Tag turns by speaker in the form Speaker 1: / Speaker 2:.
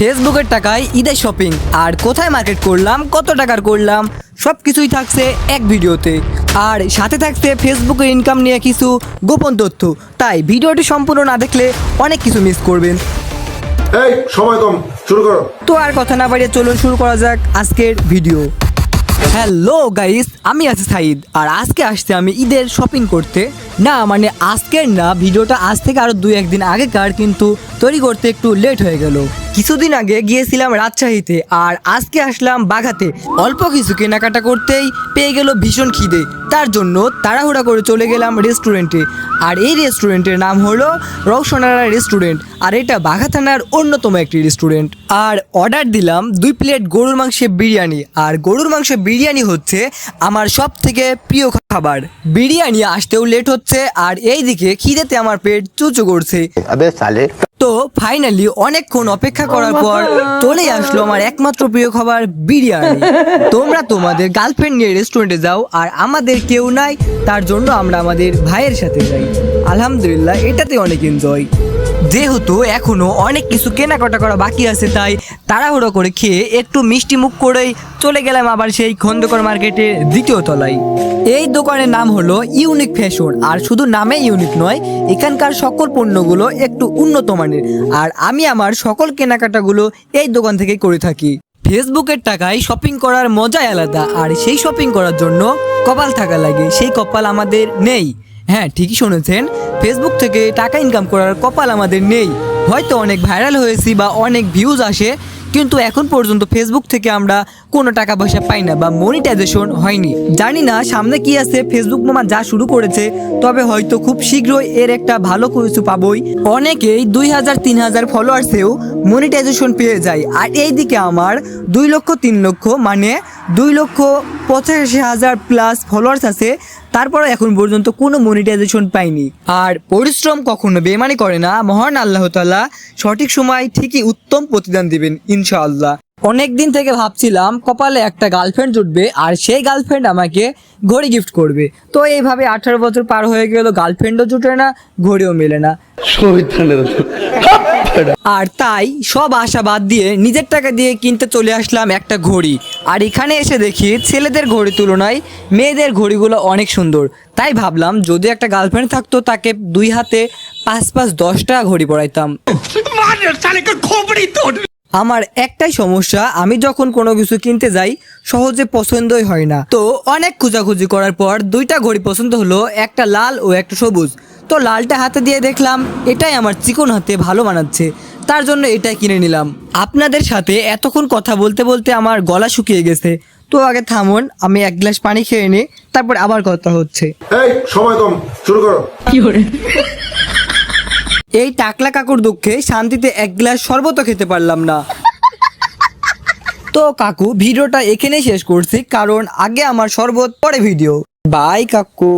Speaker 1: ফেসবুকের টাকায় ঈদের শপিং। আর কোথায় মার্কেট করলাম কত টাকার করলাম সব কিছুই থাকছে এক ভিডিওতে। আর সাথে থাকছে ফেসবুকের ইনকাম নিয়ে কিছু গোপন তথ্য। তাই ভিডিওটি সম্পূর্ণ না দেখলে অনেক কিছু মিস করবেন।
Speaker 2: এই সময় কম শুরু করো।
Speaker 1: তো আর কথা না বাড়িয়ে চলুন শুরু করা যাক আজকের ভিডিও। হ্যালো গাইস আমি আছি সাইদ। আর আজকে আসছে আমি ঈদের শপিং করতে। না মানে আজকের না ভিডিওটা আজ থেকে আরও দুই একদিন আগেকার কিন্তু তৈরি করতে একটু লেট হয়ে গেল। কিছুদিন আগে গিয়েছিলাম রাজশাহীতে আর আজকে আসলাম বাঘাতে। অল্প কিছু কেনাকাটা করতেই পেয়ে গেল ভীষণ খিদে। তার জন্য তাড়াহুড়া করে চলে গেলাম রেস্টুরেন্টে আর এই রেস্টুরেন্টের নাম হলো রৌশনারা রেস্টুরেন্ট আর এটা বাঘা থানার অন্যতম একটি রেস্টুরেন্ট আর অর্ডার দিলাম দুই প্লেট গরুর মাংসের বিরিয়ানি। আর গরুর মাংসের বিরিয়ানি হচ্ছে আমার সব থেকে প্রিয় খাবার। বিরিয়ানি আসতেও লেট হচ্ছে, আর এইদিকে খিদেতে আমার পেট চুচু করছে। তো ফাইনালি অনেকক্ষণ অপেক্ষা করার পর চলে আসলো আমার একমাত্র প্রিয় খাবার বিরিয়ানি। তোমরা তোমাদের গার্লফ্রেন্ড নিয়ে রেস্টুরেন্টে যাও আর আমাদের কেউ নাই তার জন্য আমরা আমাদের ভাইয়ের সাথে যাই। আলহামদুলিল্লাহ এটাতে অনেক এনজয় যেহেতু এখনও অনেক কিছু কেনাকাটা করা বাকি আছে, তাই তাড়াহুড়ো করে খেয়ে একটু মিষ্টি মুখ করেই চলে গেলাম আবার সেই খন্দকর মার্কেটের দ্বিতীয় তলায়। এই দোকানের নাম হলো ইউনিক ফ্যাশন, আর শুধু নামে ইউনিক নয়, এখানকার সকল পণ্যগুলো একটু উন্নত মানের, আর আমি আমার সকল কেনাকাটাগুলো এই দোকান থেকে করে থাকি। ফেসবুকের টাকায় শপিং করার মজাই আলাদা, আর সেই শপিং করার জন্য কপাল থাকা লাগে, সেই কপাল আমাদের নেই। হ্যাঁ ঠিকই শুনেছেন। ফেসবুক থেকে টাকা ইনকাম করার কপাল আমাদের নেই। হয়তো অনেক ভাইরাল হয়েছি বা অনেক ভিউজ আসে, কিন্তু এখন পর্যন্ত ফেসবুক থেকে আমরা কোনো টাকা পয়সা পাই না বা মনিটাইজেশন হয়নি। জানি না সামনে কি আছে ফেসবুক মামা যা শুরু করেছে, তবে হয়তো খুব শীঘ্রই এর একটা ভালো কিছু পাবই। অনেকেই দুই হাজার, তিন হাজার ফলোয়ার্সেও মনিটাইজেশন পেয়ে যায়। আর এইদিকে আমার দুই লক্ষ, তিন লক্ষ মানে দুই লক্ষ পঁচাশি হাজার প্লাস ফলোয়ার্স আছে তারপরে এখন পর্যন্ত কোনো মনিটাইজেশন পাইনি। আর পরিশ্রম কখনো বেমানি করে না মহান আল্লাহ তাআলা সঠিক সময় ঠিকই উত্তম প্রতিদান দিবেন ইনশাআল্লাহ। অনেক দিন থেকে ভাবছিলাম কপালে একটা গার্লফ্রেন্ড জুটবে আর সেই গার্লফ্রেন্ড আমাকে ঘড়ি গিফট করবে। তো এইভাবে আঠারো বছর পার হয়ে গেল গার্লফ্রেন্ডও জুটে না ঘড়িও মেলে না। আর তাই সব আশা বাদ দিয়ে নিজের টাকা দিয়ে কিনতে চলে আসলাম একটা ঘড়ি। আর এখানে এসে দেখি ছেলেদের ঘড়ি তুলনায় মেয়েদের ঘড়িগুলো অনেক সুন্দর। তাই ভাবলাম যদি একটা গার্লফ্রেন্ড থাকতো তাকে দুই হাতে পাঁচ পাঁচ দশটা ঘড়ি পরাইতাম। আমার একটাই সমস্যা আমি যখন কোনো কিছু কিনতে যাই সহজে পছন্দই হয় না। তো অনেক খোঁজাখুঁজি করার পর দুইটা ঘড়ি পছন্দ হলো একটা লাল ও একটা সবুজ। তো লালটা হাতে দিয়ে দেখলাম এটাই আমার চিকন হাতে ভালো মানাচ্ছে তার জন্য এটাই কিনে নিলাম। আপনাদের সাথে এতক্ষণ কথা বলতে বলতে আমার গলা শুকিয়ে গেছে। তো আগে থামুন আমি এক গ্লাস পানি খেয়ে নিই তারপর আবার কথা হচ্ছে।
Speaker 2: এই সময় কম শুরু করো।
Speaker 1: এই টাকলা কাকুর দুঃখে শান্তিতে এক গ্লাস শরবতও খেতে পারলাম না। তো কাকু ভিডিওটা এখানেই শেষ করছি কারণ আগে আমার শরবত পরে ভিডিও। বাই কাকু।